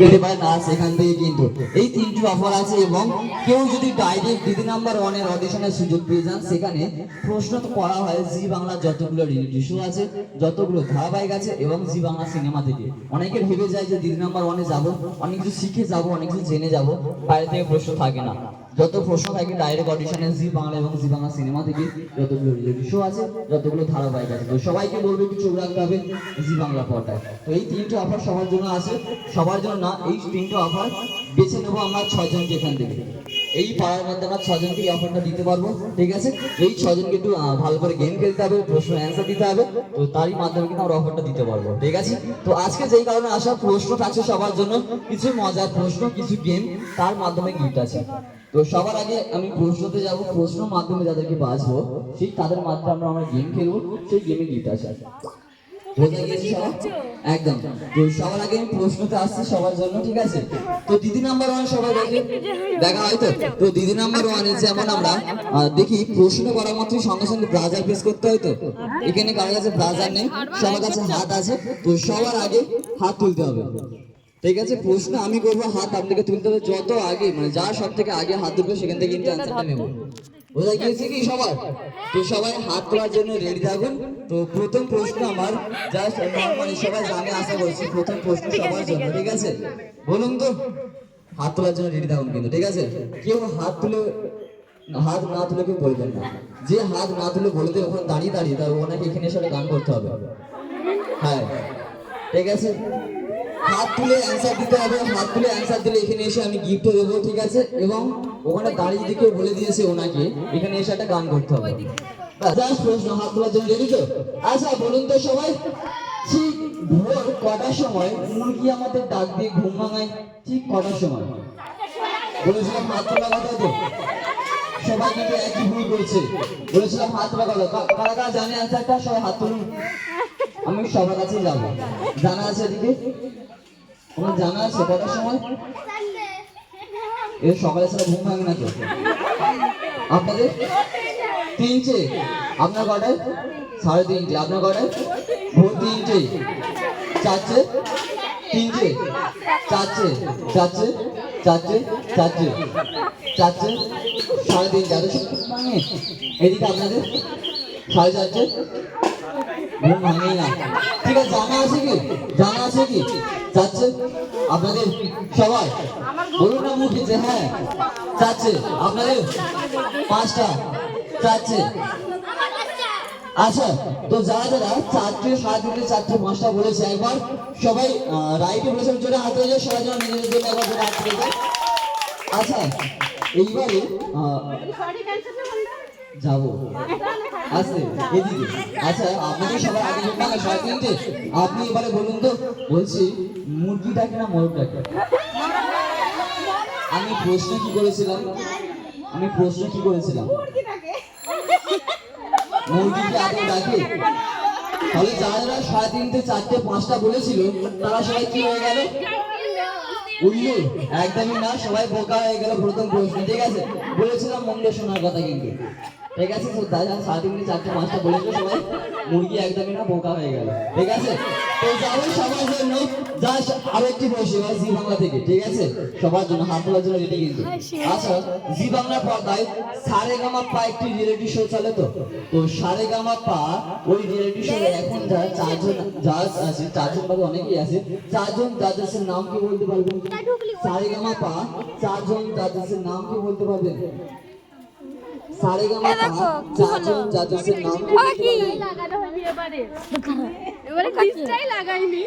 পেতে পারে, তার সেখান থেকে কিন্তু এই তিনটি অফার আছে এবং কেউ যদি ডাইরেক্ট দিদি নাম্বার ওয়ানের অডিশনের সুযোগ পেয়ে যান, সেখানে প্রশ্ন তো করা হয়, জি বাংলার যতগুলো রিয়েলিটি শো আছে, যতগুলো ধারাবাহিক আছে এবং জি বাংলা সিনেমা থেকে। অনেকে ভেবে যায় যে দিদি নাম্বার ওয়ানে যাব, অনেক কিছু শিখে যাব, অনেক কিছু জেনে যাব, বাইরে থেকে প্রশ্ন থাকে না। যত প্রশ্ন থাকে ডাইরেক্ট অডিশনে জি বাংলা এবং জি বাংলা সিনেমা থেকে যতগুলো রিয়েলিটি শো আছে, যতগুলো ধারাবাহিক আছে। তো সবাইকে বলবে, একটু চোখ রাখতে হবে জি বাংলা পর্দায়। তো এই তিনটে অফার সবার জন্য আছে। সবার জন্য না, এই তিনটে অফার বেছে নেব আমরা ছয়জন যেখান থেকে। এই পাড়ার মধ্যে আমরা ছজনকে এই অফারটা দিতে পারব, ঠিক আছে? এই ছজনকে একটু ভালো করে গেম খেলতে হবে, প্রশ্ন অ্যান্সার দিতে হবে, তো তারই মাধ্যমে কিন্তু আমরা অফারটা দিতে পারব, ঠিক আছে? তো আজকে যেই কারণে আসা প্রশ্ন থাকছে সবার জন্য, কিছু মজার প্রশ্ন, কিছু গেম তার মাধ্যমে গিফট আছে। তো সবার আগে আমি প্রশ্নতে যাব, প্রশ্ন মাধ্যমে যাদেরকে বাঁচবো, সেই তাদের মাধ্যমে আমরা আমরা গেম খেলব, সেই গেমে গিফট আছে। বোঝা সবার একদম। তো সবার আগে আমি প্রশ্নতে সবার জন্য, ঠিক আছে? তো দিদি নাম্বার ওয়ান সবাই দেখে। দেখা হয়তো তো? দিদি নাম্বার ওয়ানে যেমন আমরা দেখি, প্রশ্ন করার মাত্রই সঙ্গে সঙ্গে ব্রাজার প্রেস করতে হয় তো? এখানে কারোর কাছে ব্রাজার নেই, সবার কাছে হাত আছে, তো সবার আগে হাত তুলতে হবে। ঠিক আছে? প্রশ্ন আমি করব, হাত আপনাকে তুলতে হবে যত আগে মানে যার সব থেকে আগে হাত তুলবে, সেখান থেকে কিন্তু অ্যান্সারটা নেব। বোঝা গিয়েছে কি সবার? তো সবাই হাত তোলার জন্য রেডি থাকুন। তো প্রথম প্রশ্ন আমার জাস্ট মানে সবাই জানে আশা করছি প্রথম প্রশ্ন সবার জন্য ঠিক আছে? বলুন তো হাত তোলার জন্য রেডি থাকুন কিন্তু ঠিক আছে? কেউ হাত তুলে হাত না তুলে কেউ বলবেন না। যে হাত না তুলে বলতে ওখানে দাঁড়িয়ে দাঁড়িয়ে তার ওনাকে এখানে এসে গান করতে হবে। হ্যাঁ ঠিক আছে? হাত তুলে অ্যান্সার দিতে হবে, হাত তুলে অ্যান্সার দিলে এখানে এসে আমি গিফট দেবো, ঠিক আছে? এবং ওখানে দাঁড়িয়ে দিকে বলে দিয়েছে ওনাকে, এখানে এসে একটা গান করতে হবে। হাত তোলার জন্য তো? আচ্ছা বলুন তো সবাই। ঠিক কটার সময় আমাদের ডাক দিয়ে ঘুম ভাঙায়? ঠিক কটার সময়? সবাই একই ভুল সবাই হাত তুলুন। আমি সবার কাছে যাব। জানা আছে এদিকে? তোমার জানা আছে কটার সময়? এর সকালে সারা ঘুম ভাঙে না তো আপনাদের? তিনটে। আপনার কটায় সাড়ে তিনটে। আপনার কটায় ভোর তিনটে। চারটে? তিনটে। চারটে। চারটে? চারটে? চারটে। চারটে? সাড়ে তিনটে। এদিকে আপনাদের? সাড়ে চারটে? ঠিক আছে, জানা আছে কি? জানা আছে কি? চাচ্ছে আপনাদের সবাই, বলুন না মুখে যে হ্যাঁ। চাচ্ছে আপনাদের পাঁচটা। চাচ্ছে আচ্ছা তো যারা যারা চারটে, সাড়ে তিনটে, চারটে, পাঁচটা বলেছে। একবার সবাই রাইটে বলেছে জোরে হাতে হয়ে যায় সবাই যেন নিজেদের জন্য একবার জোরে হাত আচ্ছা এইবারে যাব। আচ্ছা আপনি এবারে বলুন তো, বলছি মুরগিটাকে না ময়ূরটাকে আমি প্রশ্ন কি করেছিলাম? আমি প্রশ্ন কি করেছিলাম? মুরগিকে আগে ডাকে। তাহলে যারা সাড়ে তিনটে, চারটে, পাঁচটা বলেছিল, তারা সবাই কি হয়ে গেল? উল্লু একদমই না, সবাই বোকা হয়ে গেল প্রথম প্রশ্ন, ঠিক আছে? বলেছিলাম মন্দ শোনার কথা কিন্তু। ঠিক আছে তো দাদা সাড়ে তিনটে চারটে পাঁচটা বলেছিল সবাই। মুরগি একদমই না বোকা হয়ে গেল। ঠিক আছে? তো যাব সবার জন্য জাস্ট আরও একটি প্রশ্ন জি বাংলা থেকে ঠিক আছে? সবার জন্য হাত তোলার জন্য রেডি কিন্তু। আচ্ছা জি বাংলা পর্দায় সারে গামা পা একটি রিয়েলিটি শো চলে তো? তো সারে গামা পা ওই রিয়েলিটি শো এখন যারা চারজন জাজ আছে চারজন বাদে অনেকেই আছে। চারজন জাজেসের নাম কি বলতে পারবেন? সারে গামা পা চারজন জাজেসের নাম কি বলতে পারবেন? এবারে। লাগাইনি।